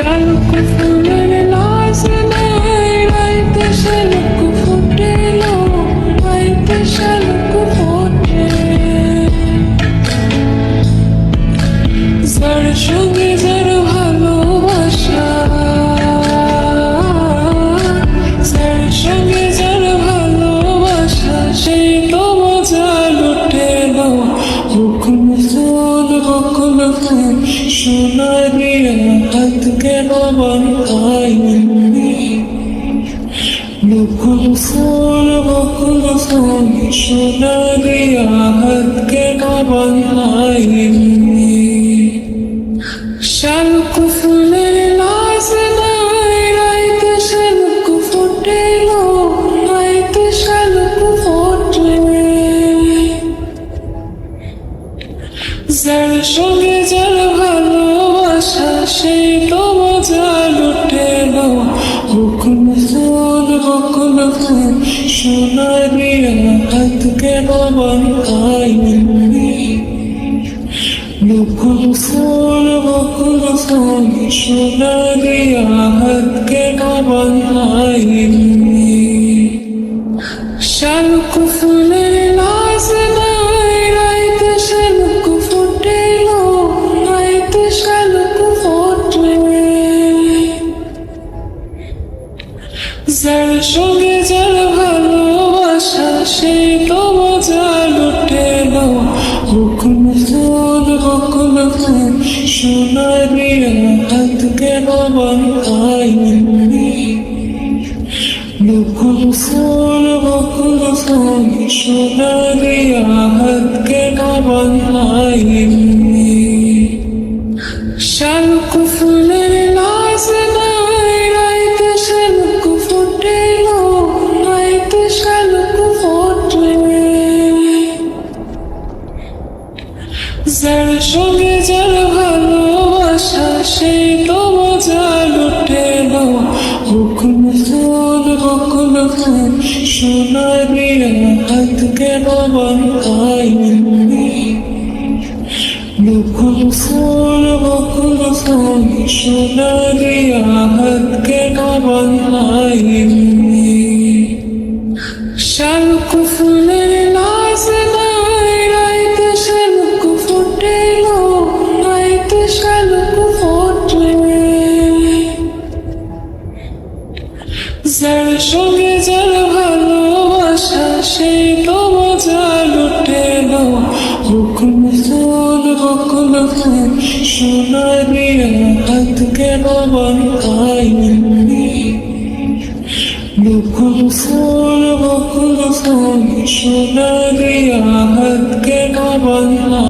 Show us the many lies in ফুল বকুল ফুল সোনা দিয়া হাত কেন বানাইনি বকুল ফুল বকুল ফুল সোনা দিয়া হাত কেন বানাইনি যার সঙ্গে যার ভালোবাসা সেই তো মজা লুটে লো বকুল ফুল বকুল ফুল সোনা দিয়া হাত কেন বানাইনি বকুল ফুল বকুল ফুল সোনা দিয়া হাত কেন বানাইনি শালুক ফুলের যার সঙ্গে যার ভালোবাসা সেই তো মজা লুটে লো বকুল ফুল বকুল ফুল দিয়া হাত কেন বানাইনি বকুল ফুল বকুল ফুল সোনা হাত কেন বানাইনি সেই তো মজা লুটে লো বকুল ফুল বকুল ফুল সোনা দিয়া হাত কেন বানাইনি বকুল ফুল বকুল ফুল সোনা দিয়া হাত কেন বানাইনি শালুক ফুলের যার সঙ্গে যার ভালোবাসা সেই তো মজা লুটে লো বকুল ফুল বকুল ফুল সোনা দিয়া হাত কেন বানাইনি বকুল ফুল বকুল ফুল সোনা হাত কেন বানাইনি